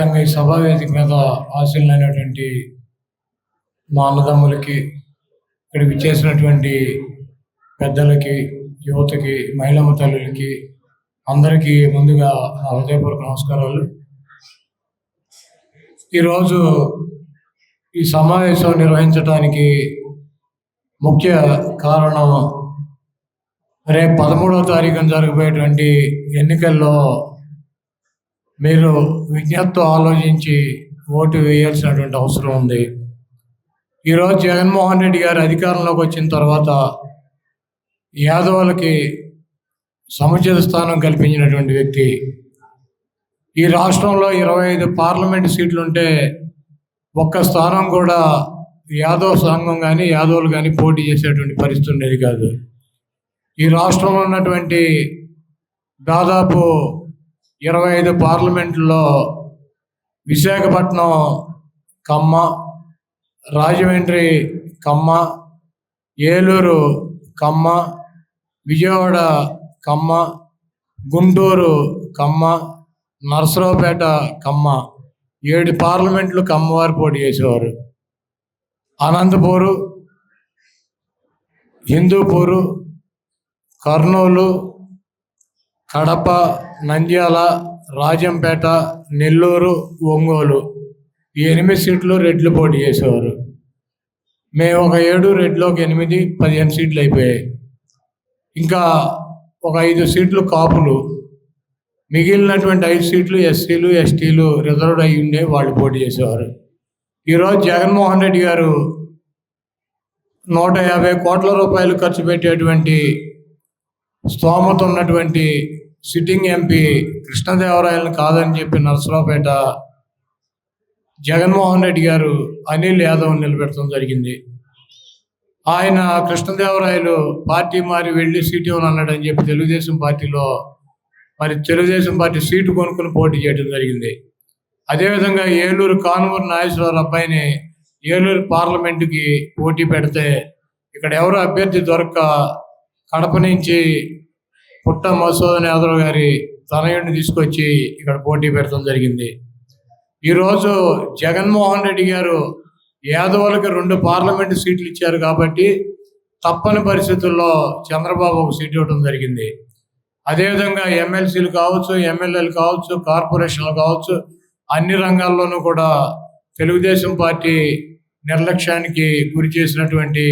అదేవిధంగా ఈ సభావేదిక మీద ఆశీలైనటువంటి మా అన్నదమ్ములకి ఇక్కడ విచ్చేసినటువంటి పెద్దలకి యువతకి మహిళమ్మ తల్లులకి అందరికీ ముందుగా నా హృదయపూర్వక నమస్కారాలు. ఈరోజు ఈ సమావేశం నిర్వహించడానికి ముఖ్య కారణం రేపు పదమూడవ తారీఖున జరగబోయేటువంటి ఎన్నికల్లో మీరు విజ్ఞప్తి ఆలోచించి ఓటు వేయాల్సినటువంటి అవసరం ఉంది. ఈరోజు జగన్మోహన్ రెడ్డి గారు అధికారంలోకి వచ్చిన తర్వాత యాదవులకి సముచిత స్థానం కల్పించినటువంటి వ్యక్తి. ఈ రాష్ట్రంలో ఇరవై ఐదు పార్లమెంట్ సీట్లు ఉంటే ఒక్క స్థానం కూడా యాదవ్ సంఘం కానీ యాదవులు కానీ పోటీ చేసేటువంటి పరిస్థితి ఉండేది కాదు. ఈ రాష్ట్రంలో ఉన్నటువంటి దాదాపు ఇరవై ఐదు పార్లమెంట్లో విశాఖపట్నం కమ్మ రాజమండ్రి కమ్మ ఏలూరు కమ్మ విజయవాడ కమ్మ గుంటూరు కమ్మ నరసరావుపేట కమ్మ. ఏడు పార్లమెంట్లు కమ్మవారు పోటీ చేసేవారు. అనంతపూరు హిందూపూరు కర్నూలు కడప నంద్యాల రాజంపేట నెల్లూరు ఒంగోలు. ఈ ఎనిమిది సీట్లు రెడ్లు పోటీ చేసేవారు. మేము ఒక ఏడు రెడ్లు ఒక ఎనిమిది పదిహేను సీట్లు అయిపోయాయి. ఇంకా ఒక ఐదు సీట్లు కాపులు. మిగిలినటువంటి ఐదు సీట్లు ఎస్సీలు ఎస్టీలు రిజర్వ్డ్ అయి ఉండే వాళ్ళు పోటీ చేసేవారు. ఈరోజు జగన్మోహన్ రెడ్డి గారు నూట యాభై కోట్ల రూపాయలు ఖర్చు పెట్టేటువంటి స్తోమత ఉన్నటువంటి సిట్టింగ్ ఎంపీ కృష్ణదేవరాయలను కాదని చెప్పి నరసరావుపేట జగన్మోహన్ రెడ్డి గారు అనిల్ యాదవ్ నిలబెట్టడం జరిగింది. ఆయన కృష్ణదేవరాయలు పార్టీ మారి వెళ్ళి సీట్ ఇవ్వను అన్నాడని చెప్పి తెలుగుదేశం పార్టీలో మరి తెలుగుదేశం పార్టీ సీటు కొనుక్కుని పోటీ చేయడం జరిగింది. అదేవిధంగా ఏలూరు కానుమూరు నాగేశ్వరరావు అబ్బాయిని ఏలూరు పార్లమెంటుకి పోటీ పెడితే ఇక్కడ ఎవరు అభ్యర్థి దొరక్క కడప నుంచి పుట్ట మసూదన్ యాదవ్ గారి తనయుడిని తీసుకొచ్చి ఇక్కడ పోటీ పెడతాం జరిగింది. ఈరోజు జగన్మోహన్ రెడ్డి గారు యాదవులకు రెండు పార్లమెంటు సీట్లు ఇచ్చారు కాబట్టి తప్పని పరిస్థితుల్లో చంద్రబాబు ఒక సీట్ ఇవ్వడం జరిగింది. అదేవిధంగా ఎమ్మెల్సీలు కావచ్చు ఎమ్మెల్యేలు కావచ్చు కార్పొరేషన్లు కావచ్చు అన్ని రంగాల్లోనూ కూడా తెలుగుదేశం పార్టీ నిర్లక్ష్యానికి గురి చేసినటువంటి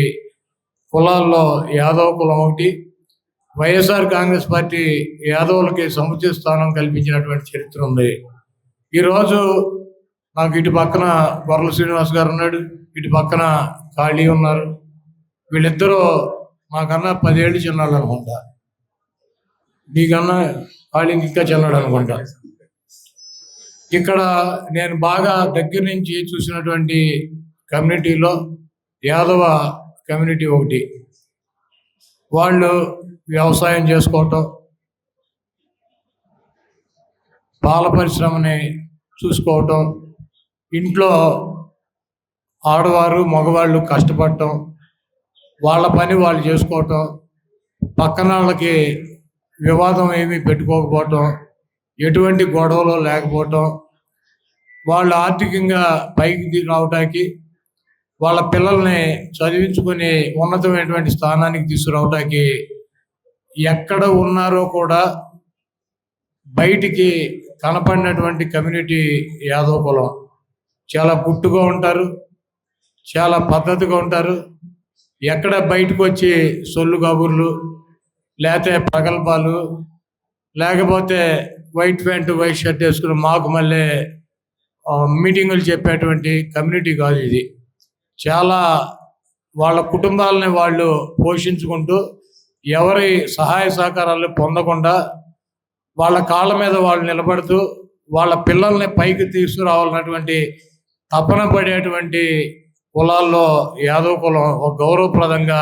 కులాల్లో యాదవ కులం ఒకటి వైఎస్ఆర్ కాంగ్రెస్ పార్టీ యాదవులకి సముచిత స్థానం కల్పించినటువంటి చరిత్ర ఉంది. ఈరోజు నాకు ఇటు పక్కన గొర్రెల శ్రీనివాస్ గారు ఉన్నాడు ఇటు పక్కన ఖాళీ ఉన్నారు. వీళ్ళిద్దరూ మాకన్నా పదేళ్ళు చిన్నాళ్ళు అనుకుంటా నీకన్నా ఖాళీకి ఇంకా చిన్నాడు అనుకుంటా ఇక్కడ నేను బాగా దగ్గర నుంచి చూసినటువంటి కమ్యూనిటీలో యాదవ కమ్యూనిటీ ఒకటి. వాళ్ళు వ్యవసాయం చేసుకోవటం పాల పరిశ్రమని చూసుకోవటం ఇంట్లో ఆడవారు మగవాళ్ళు కష్టపడటం వాళ్ళ పని వాళ్ళు చేసుకోవటం పక్కన వాళ్ళకి వివాదం ఏమీ పెట్టుకోకపోవటం ఎటువంటి గొడవలు లేకపోవటం వాళ్ళు ఆర్థికంగా పైకి రావడానికి రావటానికి వాళ్ళ పిల్లల్ని చదివించుకొని ఉన్నతమైనటువంటి స్థానానికి తీసుకురావటానికి ఎక్కడ ఉన్నారో కూడా బయటికి కనపడినటువంటి కమ్యూనిటీ యాదవ కులం. చాలా గుట్టుగా ఉంటారు చాలా పద్ధతిగా ఉంటారు. ఎక్కడ బయటకు వచ్చి సొల్లు కబుర్లు లేకపోతే ప్రగల్భాలు లేకపోతే వైట్ ప్యాంటు వైట్ షర్ట్ వేసుకుని మాకు మళ్ళీ మీటింగులు చెప్పేటువంటి కమ్యూనిటీ కాదు ఇది. చాలా వాళ్ళ కుటుంబాలని వాళ్ళు పోషించుకుంటూ ఎవరి సహాయ సహకారాలు పొందకుండా వాళ్ళ కాళ్ళ మీద వాళ్ళు నిలబడుతూ వాళ్ళ పిల్లల్ని పైకి తీసుకురావాలన్నటువంటి తపన పడేటువంటి కులాల్లో యాదవ కులం ఒక గౌరవప్రదంగా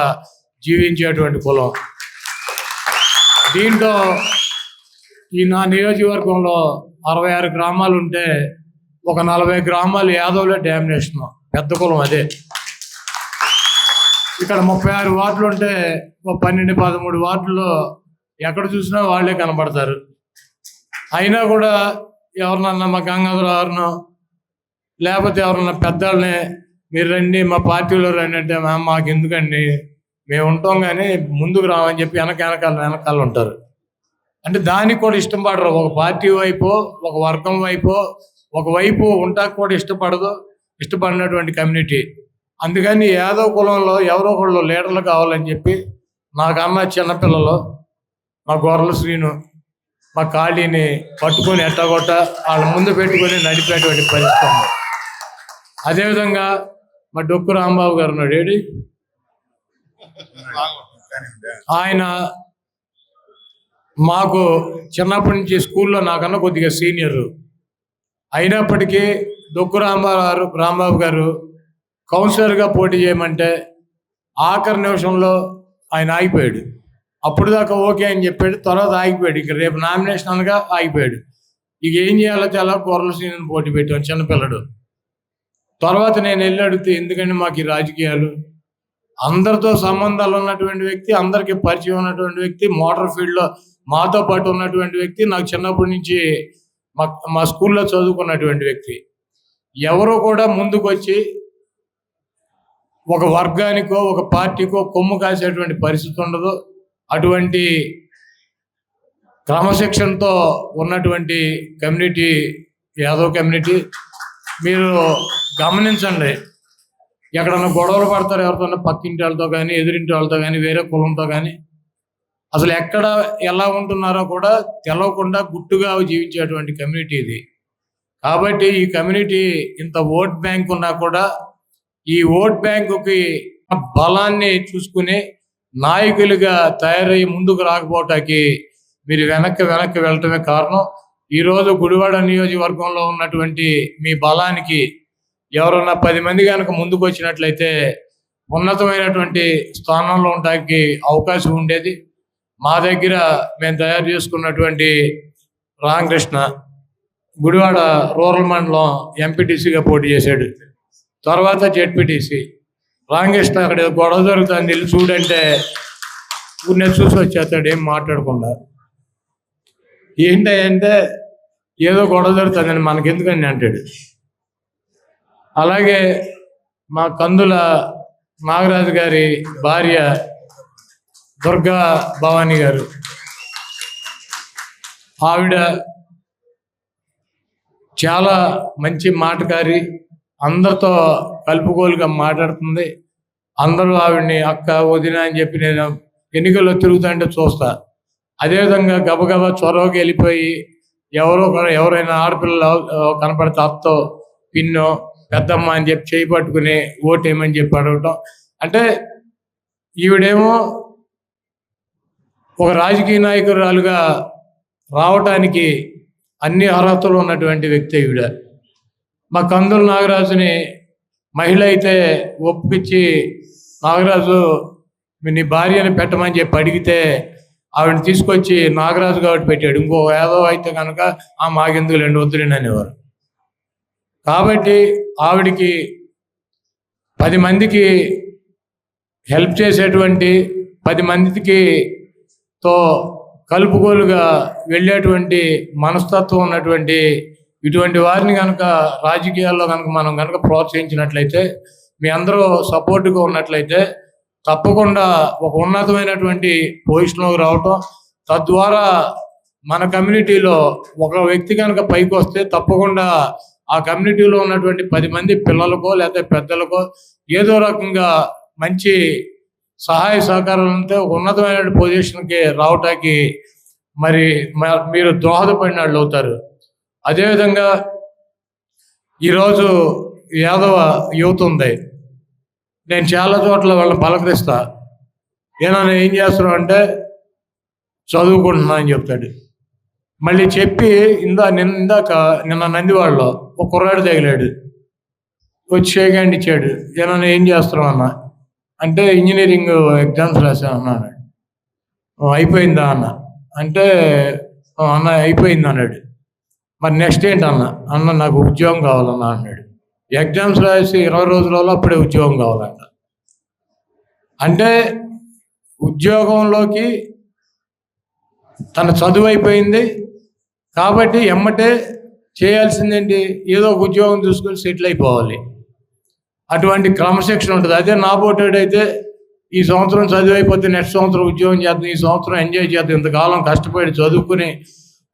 జీవించేటువంటి కులం. దీంట్లో ఈ నా నియోజకవర్గంలో అరవై ఆరు గ్రామాలు ఉంటే ఒక నలభై గ్రామాలు యాదవులే డామినేషన్ పెద్ద కులం అదే. ఇక్కడ ముప్పై ఆరు వార్డులు ఉంటే పన్నెండు పదమూడు వార్డుల్లో ఎక్కడ చూసినా వాళ్ళే కనబడతారు. అయినా కూడా ఎవరినన్నా మా గంగాధర గారినో లేకపోతే ఎవరన్నా పెద్దల్ని మీరు రండి మా పార్టీలో రండి అంటే "మా- మాకు ఎందుకండి? మేము ఉంటాం కానీ ముందుకు రామని చెప్పి వెనక వెనకాల వెనకాల ఉంటారు. అంటే దానికి కూడా ఇష్టం పడరు. ఒక పార్టీ వైపు ఒక వర్గం వైపు ఒక వైపు ఉంటాక కూడా ఇష్టపడదు. ఇష్టపడినటువంటి కమ్యూనిటీ. అందుకని ఏదో కులంలో ఎవరో ఒకళ్ళు లీడర్లు కావాలని చెప్పి నాకన్నా చిన్నపిల్లలు మా గొర్రెల శ్రీను మా ఖాళీని పట్టుకొని ఎట్టగొట్ట వాళ్ళ ముందు పెట్టుకొని నడిపేటువంటి పరిస్థితి ఉంది. అదేవిధంగా మా డొక్కు రాంబాబు గారు ఉన్నాడు ఏడి? ఆయన మాకు చిన్నప్పటి నుంచి స్కూల్లో నాకన్నా కొద్దిగా సీనియరు. అయినప్పటికీ డొక్కు రాంబాబు గారు రాంబాబు గారు కౌన్సిలర్గా పోటీ చేయమంటే ఆఖరి నిమిషంలో ఆయన ఆగిపోయాడు. అప్పుడు దాకా ఓకే అని చెప్పాడు తర్వాత ఆగిపోయాడు. ఇక రేపు నామినేషన్ అనగా ఆగిపోయాడు. ఇక ఏం చేయాలో చాలా కూరల సీనియర్ పోటీ పెట్టాను చిన్నపిల్లడు. తర్వాత నేను వెళ్ళి అడిగితే ఎందుకంటే మాకు ఈ రాజకీయాలు? అందరితో సంబంధాలు ఉన్నటువంటి వ్యక్తి అందరికీ పరిచయం ఉన్నటువంటి వ్యక్తి మోటార్ ఫీల్డ్లో మాతో పాటు ఉన్నటువంటి వ్యక్తి నాకు చిన్నప్పటి నుంచి మా మా స్కూల్లో చదువుకున్నటువంటి వ్యక్తి. ఎవరు కూడా ముందుకు వచ్చి ఒక వర్గానికో ఒక పార్టీకో కొమ్ము కాసేటువంటి పరిస్థితి ఉండదు. అటువంటి క్రమశిక్షణతో ఉన్నటువంటి కమ్యూనిటీ యాదవ్ కమ్యూనిటీ మీరు గమనించండి. ఎక్కడన్నా గొడవలు పడతారు ఎవరితో పక్కింటి వాళ్ళతో కానీ ఎదురింటి వాళ్ళతో కానీ వేరే కులంతో కానీ అసలు ఎక్కడ ఎలా ఉంటున్నారో కూడా తెలవకుండా గుట్టుగా జీవించేటువంటి కమ్యూనిటీ ఇది. కాబట్టి ఈ కమ్యూనిటీ ఇంత ఓట్ బ్యాంక్ ఉన్నా కూడా ఈ ఓట్ బ్యాంకుకి బలాన్ని చూసుకుని నాయకులుగా తయారయ్యి ముందుకు రాకపోవటానికి మీరు వెనక్కి వెనక్కి వెళ్ళటమే కారణం. ఈరోజు గుడివాడ నియోజకవర్గంలో ఉన్నటువంటి మీ బలానికి ఎవరన్నా పది మంది కనుక ముందుకు వచ్చినట్లయితే ఉన్నతమైనటువంటి స్థానంలో ఉండడానికి అవకాశం ఉండేది. మా దగ్గర మేము తయారు చేసుకున్నటువంటి రామకృష్ణ గుడివాడ రూరల్ మండలం ఎంపీటీసీగా పోటీ చేశాడు. తర్వాత జెడ్పీటీసీ. రామకృష్ణ అక్కడ గొడవ జరుగుతుంది వెళ్ళి చూడంటే ఊరినే చూసి వచ్చేస్తాడు ఏం మాట్లాడకుండా. ఏంటంటే ఏదో గొడవ జరుగుతుందని మనకెందుకని అంటాడు. అలాగే మా కందుల నాగరాజు గారి భార్య దుర్గా భవానీ గారు. ఆవిడ చాలా మంచి మాటకారి అందరితో కలుపుకోలుగా మాట్లాడుతుంది. అందరూ ఆవిడని అక్క వదిన అని చెప్పి నేను ఎన్నికల్లో తిరుగుతుంటే చూస్తా. అదేవిధంగా గబగబా చొరవకి వెళ్ళిపోయి ఎవరో ఎవరైనా ఆడపిల్లలు కనపడితే అత్తో పిన్నో పెద్దమ్మ అని చెప్పి చేయి పట్టుకుని ఓటేయమని చెప్పి అడగటం. అంటే ఈవిడేమో ఒక రాజకీయ నాయకురాలుగా రావటానికి అన్ని అర్హతలు ఉన్నటువంటి వ్యక్తి ఈవిడ. మా కందుల నాగరాజుని మహిళ అయితే ఒప్పించి నాగరాజు నీ భార్యని పెట్టమని చెప్పి అడిగితే ఆవిడని తీసుకొచ్చి నాగరాజు కాబట్టి పెట్టాడు. ఇంకో ఏదో అయితే కనుక ఆ మాకెందుకు రెండు వద్దులేండి అనేవారు. కాబట్టి ఆవిడికి పది మందికి హెల్ప్ చేసేటువంటి పది మందికి తో కలుపుకోలుగా వెళ్ళేటువంటి మనస్తత్వం ఉన్నటువంటి ఇటువంటి వారిని కనుక రాజకీయాల్లో కనుక మనం కనుక ప్రోత్సహించినట్లయితే మీ అందరూ సపోర్ట్గా ఉన్నట్లయితే తప్పకుండా ఒక ఉన్నతమైనటువంటి పొజిషన్లోకి రావటం తద్వారా మన కమ్యూనిటీలో ఒక వ్యక్తి కనుక పైకి వస్తే తప్పకుండా ఆ కమ్యూనిటీలో ఉన్నటువంటి పది మంది పిల్లలకో లేకపోతే పెద్దలకో ఏదో రకంగా మంచి సహాయ సహకారాలంటే ఒక ఉన్నతమైన పొజిషన్కి రావటానికి మరి మ- మీరు దోహదపడిన వాళ్ళు అవుతారు. అదేవిధంగా ఈరోజు యాదవ యువత ఉంది. నేను చాలా చోట్ల వాళ్ళని పలకరిస్తా. నేను ఏం చేస్తున్నావు అంటే చదువుకుంటున్నా అని చెప్తాడు. మళ్ళీ చెప్పి ఇందా నిన్న ఇందాక నిన్న నందివాడలో ఒక కుర్రాడు తగిలాడు. వచ్చి షేక్ హ్యాండ్ ఇచ్చాడు ఏమన్నా ఏం చేస్తున్నావు అన్న? అంటే ఇంజనీరింగ్ ఎగ్జామ్స్ రాశాను అన్నాడు. అయిపోయిందా అన్న? అంటే అన్న అయిపోయింది అన్నాడు. మరి నెక్స్ట్ ఏంటన్న? అన్న అన్న నాకు ఉద్యోగం కావాలన్నా అన్నాడు. ఎగ్జామ్స్ రాసి ఇరవై రోజులలో అప్పుడే ఉద్యోగం కావాలన్న. అంటే ఉద్యోగంలోకి తన చదువు అయిపోయింది. కాబట్టి ఎమ్మటే చేయాల్సిందేంటి? ఏదో ఒక ఉద్యోగం చూసుకొని సెటిల్ అయిపోవాలి. అటువంటి క్రమశిక్షణ ఉంటుంది. అదే నా అయితే ఈ సంవత్సరం చదువు అయిపోతే నెక్స్ట్ సంవత్సరం ఉద్యోగం చేద్దాం ఈ సంవత్సరం ఎంజాయ్ చేద్దాం ఇంతకాలం కష్టపడి చదువుకుని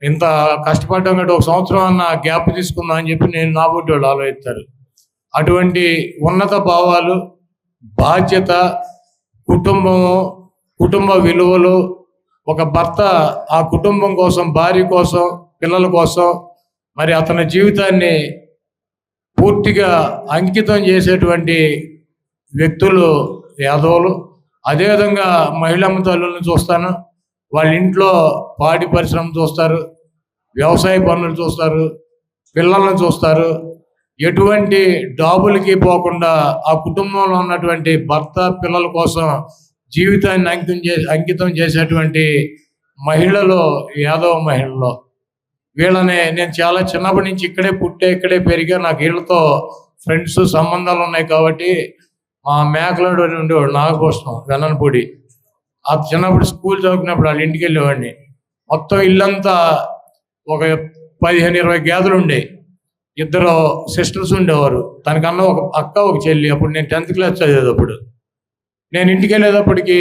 ఇంత కష్టపడ్డాం కంటే ఒక సంవత్సరం అన్న గ్యాప్ తీసుకుందాం అని చెప్పి నేను నా బుట్టి వాళ్ళు ఆలోచిస్తారు. అటువంటి ఉన్నత భావాలు బాధ్యత కుటుంబము కుటుంబ విలువలు ఒక భర్త ఆ కుటుంబం కోసం భార్య కోసం పిల్లల కోసం మరి అతని జీవితాన్ని పూర్తిగా అంకితం చేసేటువంటి వ్యక్తులు యాదవులు. అదేవిధంగా మహిళమ్మ తల్లులను చూస్తాను. వాళ్ళ ఇంట్లో పాడి పరిశ్రమ చూస్తారు. వ్యవసాయ పనులు చూస్తారు పిల్లలను చూస్తారు. ఎటువంటి డాబులకి పోకుండా ఆ కుటుంబంలో ఉన్నటువంటి భర్త పిల్లల కోసం జీవితాన్ని అంకితం చే అంకితం చేసేటువంటి మహిళలు యాదవ మహిళలు. వీళ్ళని నేను చాలా చిన్నప్పటి నుంచి ఇక్కడే పుట్టే ఇక్కడే పెరిగా నాకు వీళ్ళతో ఫ్రెండ్స్ సంబంధాలు ఉన్నాయి కాబట్టి మా మేకలాడు అని ఉండేవాడు నాగభూషణం వెన్ననపూడి ఆ చిన్నప్పుడు స్కూల్ చదువుకున్నప్పుడు వాళ్ళ ఇంటికి వెళ్ళేవాడిని. మొత్తం ఇల్లంతా ఒక పదిహేను ఇరవై గేదెలు ఉండేవి ఇద్దరు సిస్టర్స్ ఉండేవారు. తనకన్నా ఒక అక్క ఒక చెల్లి. అప్పుడు నేను టెన్త్ క్లాస్ చదివేటప్పుడు. నేను ఇంటికి వెళ్ళేటప్పటికి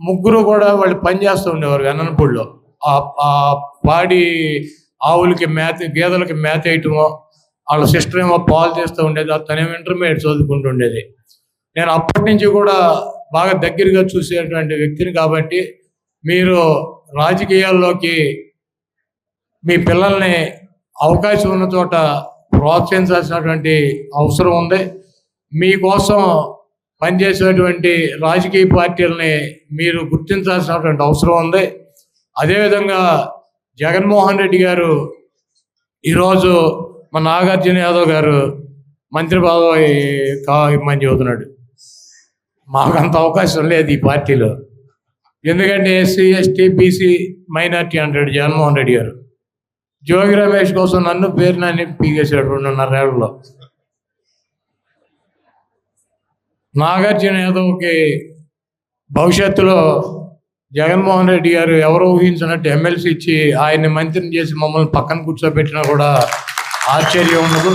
ముగ్గురు కూడా వాళ్ళు పని చేస్తూ ఉండేవారు వెన్ననపూడిలో ఆ పాడి ఆవులకి మేత గేదెలకి మేత వేయటమో వాళ్ళ సిస్టర్ ఏమో పాలు చేస్తూ ఉండేది తనేమో ఇంటర్మీడియట్ చదువుకుంటూ ఉండేది. నేను అప్పటి నుంచి కూడా బాగా దగ్గరగా చూసేటువంటి వ్యక్తిని కాబట్టి మీరు రాజకీయాల్లోకి మీ పిల్లల్ని అవకాశం ఉన్న చోట ప్రోత్సహించాల్సినటువంటి అవసరం ఉంది. మీకోసం పనిచేసేటువంటి రాజకీయ పార్టీలని మీరు గుర్తించాల్సినటువంటి అవసరం ఉంది. అదేవిధంగా జగన్మోహన్ రెడ్డి గారు ఈరోజు మన నాగార్జున యాదవ్ గారు మంత్రి పదవి కా ఇమ్మని చెబుతున్నాడు. మాకు అంత అవకాశం లేదు ఈ పార్టీలో. ఎందుకంటే ఎస్సీ ఎస్టీ బీసీ మైనార్టీ అంటాడు జగన్మోహన్ రెడ్డి గారు. జోగి రమేష్ కోసం నన్ను పేరు నన్ను పీకేశాడు రెండున్నరేళ్ళలో నాగార్జున యాదవ్కి భవిష్యత్తులో జగన్మోహన్ రెడ్డి గారు ఎవరు ఊహించినట్టు ఎమ్మెల్సీ ఇచ్చి ఆయన్ని మంత్రిని చేసి మమ్మల్ని పక్కన కూర్చోబెట్టినా కూడా ఆశ్చర్యం ఉండదు.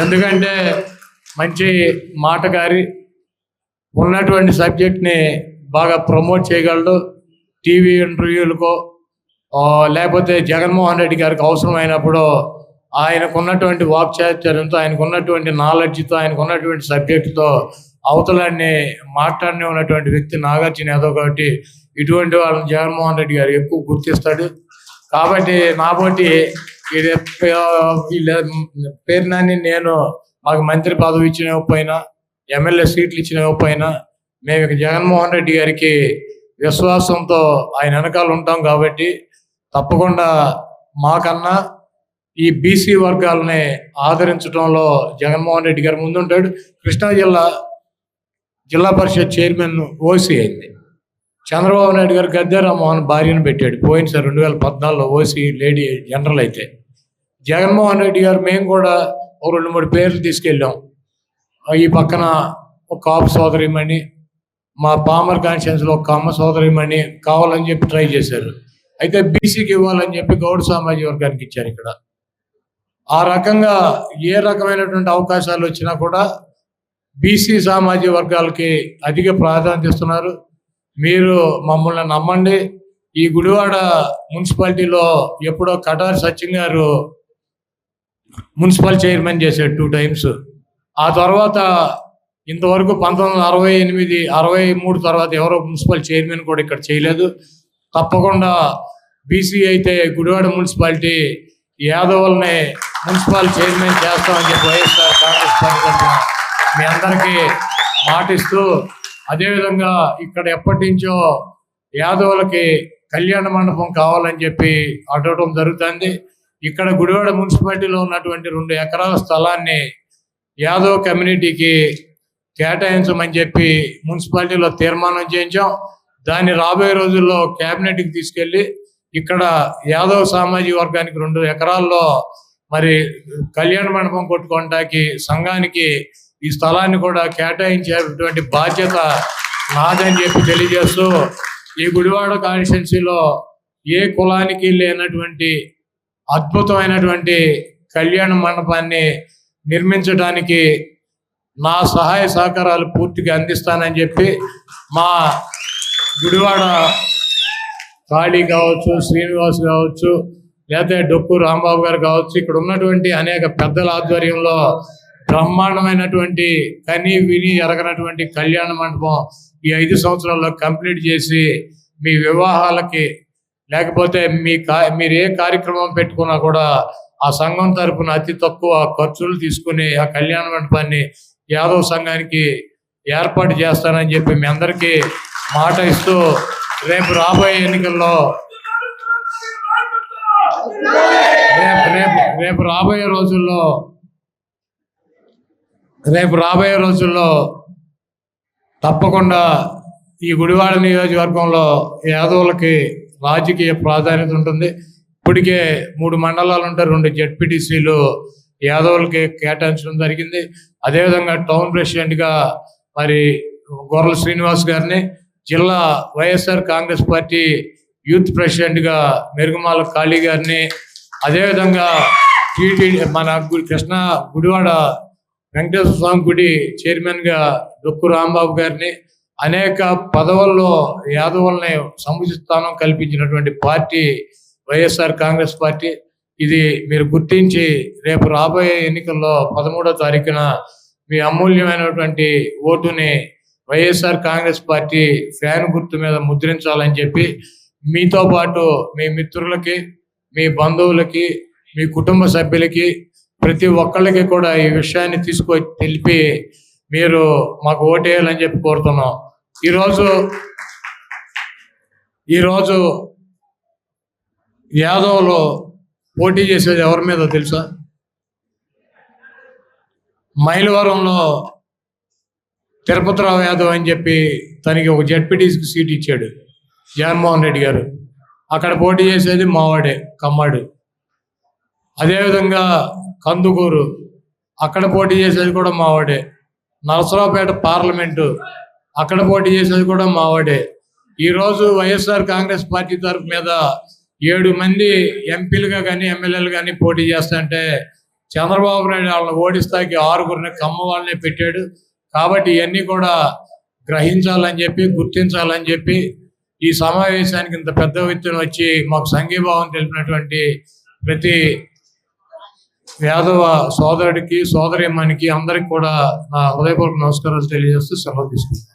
ఎందుకంటే మంచి మాటగారి ఉన్నటువంటి సబ్జెక్ట్ని బాగా ప్రమోట్ చేయగలడు. టీవీ ఇంటర్వ్యూలకో లేకపోతే జగన్మోహన్ రెడ్డి గారికి అవసరమైనప్పుడు ఆయనకు ఉన్నటువంటి వాక్చాతుర్యంతో ఆయనకు ఉన్నటువంటి నాలెడ్జ్తో ఆయనకు ఉన్నటువంటి సబ్జెక్టుతో అవతలాన్ని మాట్లాడనే ఉన్నటువంటి వ్యక్తి నాగార్జున యాదవ్ కాబట్టి ఇటువంటి వాళ్ళని జగన్మోహన్ రెడ్డి గారు ఎక్కువ గుర్తిస్తాడు. కాబట్టి నాబోటి ఇది వీళ్ళ పేరు నేను మాకు మంత్రి పదవి ఇచ్చిన ఇవ్వకపోయినా ఎమ్మెల్యే సీట్లు ఇచ్చిన ఇవ్వకపోయినా మేము ఇక జగన్మోహన్ రెడ్డి గారికి విశ్వాసంతో ఆయన వెనకాల ఉంటాం కాబట్టి తప్పకుండా మాకన్నా ఈ బీసీ వర్గాలని ఆదరించడంలో జగన్మోహన్ రెడ్డి గారు ముందుంటాడు. కృష్ణా జిల్లా జిల్లా పరిషత్ చైర్మన్ ఓసీ అయింది. చంద్రబాబు నాయుడు గారు గద్దె రామ్మోహన్ భార్యను పెట్టాడు. పోయినసారి రెండు వేల పద్నాలుగులో ఓసీ లేడీ జనరల్ అయితే. జగన్మోహన్ రెడ్డి గారు మేము కూడా ఒక రెండు మూడు పేర్లు తీసుకెళ్ళాం. ఈ పక్కన ఒక కాపు సోదరిమణి మా పామర్ కాన్షియన్స్లో ఒక అమ్మ సోదరిమణి కావాలని చెప్పి ట్రై చేశారు. అయితే బీసీకి ఇవ్వాలని చెప్పి గౌడ సామాజిక వర్గానికి ఇచ్చారు ఇక్కడ. ఆ రకంగా ఏ రకమైనటువంటి అవకాశాలు వచ్చినా కూడా బీసీ సామాజిక వర్గాలకి అధిక ప్రాధాన్యత ఇస్తున్నారు. మీరు మమ్మల్ని నమ్మండి. ఈ గుడివాడ మున్సిపాలిటీలో ఎప్పుడో కటారి సచిన్ గారు మున్సిపల్ చైర్మన్ చేశాడు టూ టైమ్స్. ఆ తర్వాత ఇంతవరకు పంతొమ్మిది వందల అరవై ఎనిమిది అరవై మూడు తర్వాత ఎవరో మున్సిపల్ చైర్మన్ కూడా ఇక్కడ చేయలేదు. తప్పకుండా బీసీ అయితే గుడివాడ మున్సిపాలిటీ యాదవుల్ని మున్సిపల్ చైర్మన్ చేస్తామని చెప్పి వైఎస్ఆర్ కాంగ్రెస్ పార్టీ మీ అందరికీ మాటిస్తూ అదేవిధంగా ఇక్కడ ఎప్పటి నుంచో యాదవులకి కళ్యాణ మండపం కావాలని చెప్పి అడగడం జరుగుతుంది. ఇక్కడ గుడివాడ మున్సిపాలిటీలో ఉన్నటువంటి రెండు ఎకరాల స్థలాన్ని యాదవ్ కమ్యూనిటీకి కేటాయించమని చెప్పి మున్సిపాలిటీలో తీర్మానం చేయించాం. దాన్ని రాబోయే రోజుల్లో క్యాబినెట్కి తీసుకెళ్ళి ఇక్కడ యాదవ్ సామాజిక వర్గానికి రెండు ఎకరాల్లో మరి కళ్యాణ మండపం కొట్టుకోవడానికి సంఘానికి ఈ స్థలాన్ని కూడా కేటాయించేటువంటి బాధ్యత నాదని చెప్పి తెలియజేస్తూ ఈ గుడివాడ కాన్స్టిట్యున్సీలో ఏ కులానికి లేనటువంటి అద్భుతమైనటువంటి కళ్యాణ మండపాన్ని నిర్మించడానికి నా సహాయ సహకారాలు పూర్తిగా అందిస్తానని చెప్పి మా గుడివాడ కాళీ కావచ్చు శ్రీనివాస్ కావచ్చు లేకపోతే డొక్కు రాంబాబు గారు కావచ్చు ఇక్కడ ఉన్నటువంటి అనేక పెద్దల ఆధ్వర్యంలో బ్రహ్మాండమైనటువంటి కని విని ఎరగనటువంటి కళ్యాణ మండపం ఈ ఐదు సంవత్సరాల్లో కంప్లీట్ చేసి మీ వివాహాలకి లేకపోతే మీ కా మీరు ఏ కార్యక్రమం పెట్టుకున్నా కూడా ఆ సంఘం తరఫున అతి తక్కువ ఖర్చులు తీసుకుని ఆ కళ్యాణ మండపాన్ని యాదవ్ సంఘానికి ఏర్పాటు చేస్తానని చెప్పి మీ అందరికీ మాట ఇస్తూ రేపు రాబోయే ఎన్నికల్లో రేపు రేపు రేపు రాబోయే రోజుల్లో రేపు రాబోయే రోజుల్లో తప్పకుండా ఈ గుడివాడ నియోజకవర్గంలో యాదవులకి రాజకీయ ప్రాధాన్యత ఉంటుంది. ఇప్పటికే మూడు మండలాలు ఉంటారు రెండు జడ్పీటీసీలు యాదవులకి కేటాయించడం జరిగింది. అదేవిధంగా టౌన్ ప్రెసిడెంట్గా మరి గొర్రెల శ్రీనివాస్ గారిని జిల్లా వైఎస్ఆర్ కాంగ్రెస్ పార్టీ యూత్ ప్రెసిడెంట్గా మెరుగుమాల కాళీ గారిని అదేవిధంగా టీటీ మన కృష్ణ గుడివాడ వెంకటేశ్వర స్వామి గుడి చైర్మన్గా డొక్కు రాంబాబు గారిని అనేక పదవుల్లో యాదవుల్ని సముచిత స్థానం కల్పించినటువంటి పార్టీ వైఎస్ఆర్ కాంగ్రెస్ పార్టీ. ఇది మీరు గుర్తించి రేపు రాబోయే ఎన్నికల్లో పదమూడో తారీఖున మీ అమూల్యమైనటువంటి ఓటుని వైఎస్ఆర్ కాంగ్రెస్ పార్టీ ఫ్యాన్ గుర్తు మీద ముద్రించాలని చెప్పి మీతో పాటు మీ మిత్రులకి మీ బంధువులకి మీ కుటుంబ సభ్యులకి ప్రతి ఒక్కళ్ళకి కూడా ఈ విషయాన్ని తీసుకొచ్చి తెలిపి మీరు మాకు ఓటేయాలని చెప్పి కోరుతున్నాం. ఈరోజు ఈరోజు యాదవ్లో పోటీ చేసేది ఎవరి మీద తెలుసా? మైలవరంలో తిరుపతిరావు యాదవ్ అని చెప్పి తనకి ఒక జడ్పీటీసీకి సీట్ ఇచ్చాడు. జగన్మోహన్ రెడ్డి గారు. అక్కడ పోటీ చేసేది మావాడే కమ్మాడు. అదేవిధంగా కందుకూరు. అక్కడ పోటీ చేసేది కూడా మావాడే. నరసరావుపేట పార్లమెంటు. అక్కడ పోటీ చేసేది కూడా మావాడే. ఈరోజు వైఎస్ఆర్ కాంగ్రెస్ పార్టీ తరఫు మీద ఏడు మంది ఎంపీలుగా కానీ ఎమ్మెల్యేలు కానీ పోటీ చేస్తుంటే చంద్రబాబు నాయుడు వాళ్ళని ఓడిస్తాకి ఆరుగురిని కమ్మ వాళ్ళని పెట్టాడు. కాబట్టి ఇవన్నీ కూడా గ్రహించాలని చెప్పి గుర్తించాలని చెప్పి ఈ సమావేశానికి ఇంత పెద్ద వ్యక్తిని వచ్చి మాకు సంఘీభావం తెలిపినటువంటి ప్రతి యాదవ సోదరుడికి సోదరిమ్మనికి అందరికి కూడా నా హృదయపూర్వక నమస్కారాలు తెలియజేస్తూ సెలవు తీసుకుంటాను